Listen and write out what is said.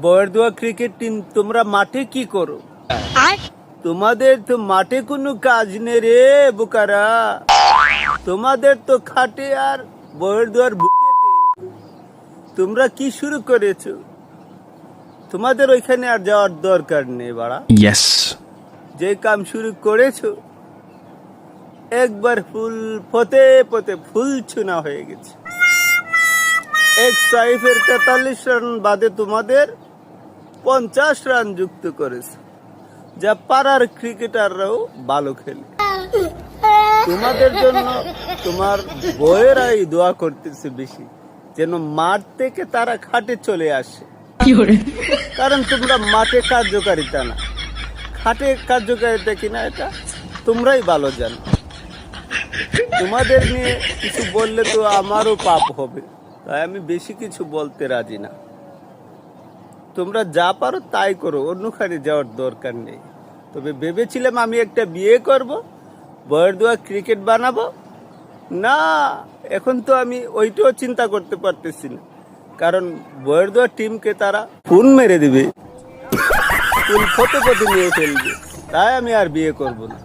বরদোয়া cricket team তোমরা মাঠে কি করো? তোমাদের তো মাঠে কোনো কাজ নেই রে বোকারা। তোমাদের তো খাটে আর বরদোয়ার বুকেতে। তোমরা কি শুরু করেছ? তোমাদের ওইখানে আর যাওয়ার দরকার নেই বাড়া। Yes. যে কাম শুরু করেছ একবার ফুল ফতে ফতে ফুল চুনা হয়ে গেছে। এক সাইফের তেতাল্লিশ রান বাদে তোমাদের পঞ্চাশ রান যুক্ত করেছে যা পাড়ার ক্রিকেটাররাও ভালো খেলে। তোমাদের জন্য তোমার বইয়েরাই দোয়া করতেছে বেশি যেন মাঠ থেকে তারা খাটে চলে আসে। কারণ তোমরা মাঠে কার্যকারিতা না খাটে কার্যকারিতা কিনা এটা তোমরাই ভালো জানো। তোমাদের নিয়ে কিছু বললে তো আমারও পাপ হবে। তাই আমি বেশি কিছু বলতে রাজি না। তোমরা যা পারো তাই করো, অন্যখানে যাওয়ার দরকার নেই। তবে ভেবেছিলাম আমি একটা বিয়ে করব বয়ের ক্রিকেট বানাবো। না, এখন তো আমি ওইটাও চিন্তা করতে পারতেছি না। কারণ বয়ের টিমকে তারা ফোন মেরে দিবে। ফুল ফতে নিয়ে ফেলবে। তাই আমি আর বিয়ে করব না।